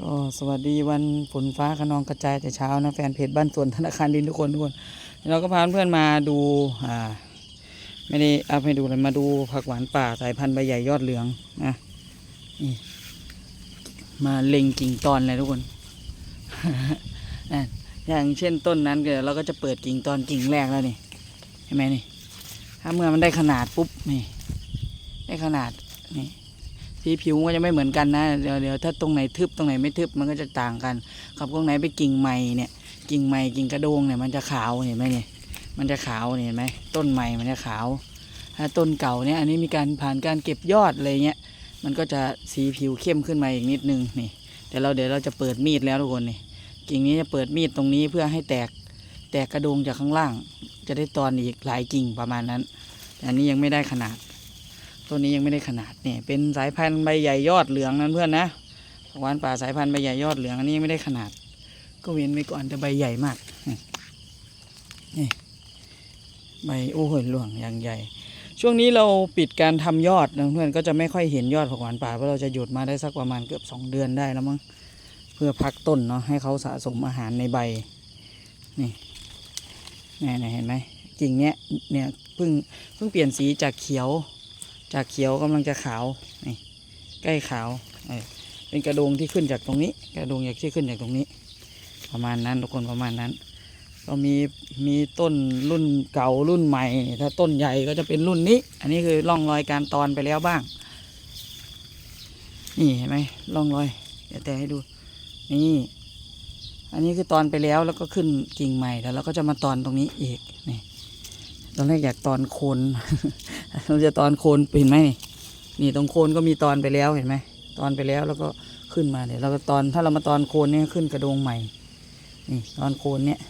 ก็สวัสดีวันฝนฟ้าขนองกระจายแต่เช้านะแฟนเพจบ้านสวนธนาคารดินทุกคนทุกคน เราก็พาเพื่อนมาดูอ่าไม่ได้อัพให้ดูเลยมาดูผักหวานป่าสายพันธุ์ใบใหญ่ยอดเหลืองนะนี่มาเล็งกิ่งตอนเลยทุกคนอะอย่างเช่นต้นนั้นก็เราก็จะเปิดกิ่งตอนกิ่งแรกแล้วนี่เห็นไหมนี่ถ้าเมื่อมันได้ขนาดปุ๊บนี่ได้ขนาดนี่ สีผิวก็จะไม่เหมือนกันนะเดี๋ยวเดี๋ยวถ้าตรงไหนทึบตรงไหนไม่ทึบมันก็จะต่างกันกับตรงไหนไปกิ่งใหม่เนี่ย กิ่งใหม่กิ่งกระโดงเนี่ยมันจะขาวเห็นไหมเนี่ยมันจะขาวเนี่ยเห็นไหมต้นใหม่มันจะขาว ถ้าต้นเก่าเนี่ยอันนี้มีการผ่านการเก็บยอดอะไรเงี้ยมันก็จะสีผิวเข้มขึ้นมาอีกนิดนึงนี่แต่เราเดี๋ยวเราจะเปิดมีดแล้วทุกคนนี่กิ่งนี้จะเปิดมีดตรงนี้เพื่อให้แตกแตกกระโดงจากข้างล่าง จะได้ตอนอีกหลายกิ่งประมาณนั้น แต่อันนี้ยังไม่ได้ขนาด ต้นนี้ยังไม่ได้ขนาดเนี่ยเป็นสายพันธุ์ใบใหญ่ยอดเหลืองนั่นเพื่อนนะผักหวานป่าสายพันธุ์ใบใหญ่ยอดเหลืองอันนี้ยังไม่ได้ขนาด ก็เว้นไว้ก่อนแต่ใบใหญ่มากนี่ใบโอ้โหหลวงอย่างใหญ่ ช่วงนี้เราปิดการทำยอดนะเพื่อนก็จะไม่ค่อยเห็นยอดผักหวานป่าเพราะเราจะหยุดมาได้สักประมาณเกือบสองเดือนได้แล้วมั้งเพื่อพักต้นเนาะให้เขาสะสมอาหารในใบนี่นี่เห็นไหมกิ่งเนี้ยเนี่ยเพิ่งเพิ่งเปลี่ยนสีจากเขียว จากเขียวกำลังจะขาวนี่ใกล้ขาวเป็นกระโดงที่ขึ้นจากตรงนี้ กระโดงอยากที่ขึ้นจากตรงนี้ ประมาณนั้นทุกคนประมาณนั้น ก็มีมีต้นรุ่นเก่ารุ่นใหม่ ถ้าต้นใหญ่ก็จะเป็นรุ่นนี้ อันนี้คือร่องรอยการตอนไปแล้วบ้าง นี่เห็นไหมร่องรอยเดี๋ยวแต่ให้ดูนี่อันนี้คือตอนไปแล้วแล้วก็ขึ้นกิ่งใหม่แล้วเราก็จะมาตอนตรงนี้อีกนี่ตอนแรกอยากตอนโคน เราจะตอนโคนเห็นไหมนี่นี่ตรงโคนก็มีตอนไปแล้วเห็นไหมตอนไปแล้วแล้วก็ขึ้นมาเดี๋ยวเราก็ตอนถ้าเรามาตอนโคนเนี่ยขึ้นกระโดงใหม่นี่ตอนโคนเนี่ย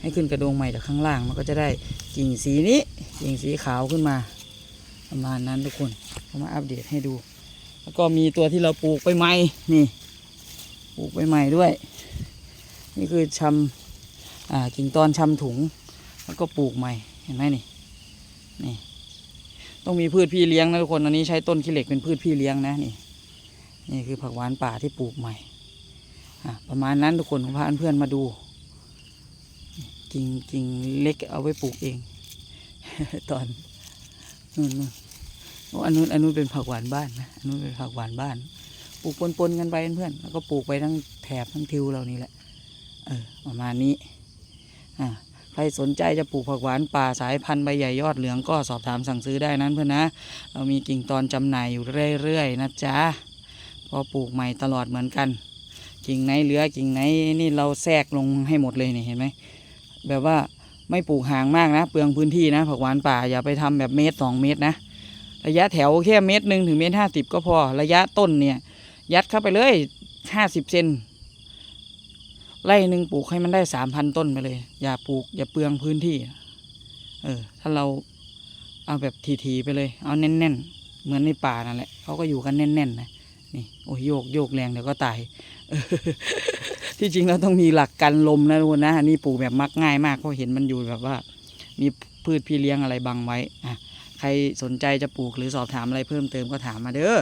ให้ขึ้นกระโดงใหม่จากข้างล่างมันก็จะได้กิ่งสีนี้กิ่งสีขาวขึ้นมา ประมาณนั้นทุกคนเอามาอัปเดตให้ดู แล้วก็มีตัวที่เราปลูกไปใหม่นี่ปลูกไปใหม่ด้วย นี่คือชำอ่ากิ่งตอนชำถุง แล้วก็ปลูกใหม่เห็นไหมนี่นี่ ต้องมีพืชพี่เลี้ยงนะทุกคนอันนี้ใช้ต้นขี้เหล็กเป็นพืชพี่เลี้ยงนะนี่ นี่คือผักหวานป่าที่ปลูกใหม่ประมาณนั้นทุกคนพาเพื่อนมาดูกิ่งกิ่งเล็กเอาไว้ปลูกเอง ตอนนู่นนู่นอันนู้นอันนู้นเป็นผักหวานบ้านนะอันนู้นเป็นผักหวานบ้าน ปลูกปนๆกันไปเพื่อนแล้วก็ปลูกไปทั้งแถบทั้งทิวเรานี่แหละเออประมาณนี้ อ่า รสนใจจะปลูกผักหวานป่าสายพันธุ์ใบใหญ่ยอดเหลืองก็สอบถามสั่งซื้อได้นั้นเพื่อนนะ เรามีกิ่งตอนจำหน่ายอยู่เรื่อยๆนะจ๊ะพอปลูกใหม่ตลอดเหมือนกัน กิ่งไหนเหลือกิ่งไหนนี่เราแทรกลงให้หมดเลยนี่เห็นไหมแบบว่าไม่ปลูกห่างมากนะ เปลืองพื้นที่นะผักหวานป่าอย่าไปทำแบบเมตรสองเมตรนะระยะแถวแค่เมตรหนึ่งถึงเมตรห้าสิบก็พอระยะต้นเนี่ย ยัดเข้าไปเลยห้าสิบเซน ไร่หนึ่งปลูกให้มันได้สามพันต้นไปเลย อย่าปลูก อย่าเปลืองพื้นที่ เออ ถ้าเราเอาแบบทีๆไปเลย เอาแน่นๆ เหมือนในป่านั่นแหละเขาก็อยู่กันแน่นๆนะนี่โอ้ยโยกโยกแรงเดี๋ยวก็ตายที่จริงเราต้องมีหลักกันลมนะทุกคนนะอันนี้ปลูกแบบมักง่ายมากเพราะเห็นมันอยู่แบบว่า มีพืชพี่เลี้ยงอะไรบังไว้อะใครสนใจจะปลูกหรือสอบถามอะไรเพิ่มเติมก็ถามมาเด้อ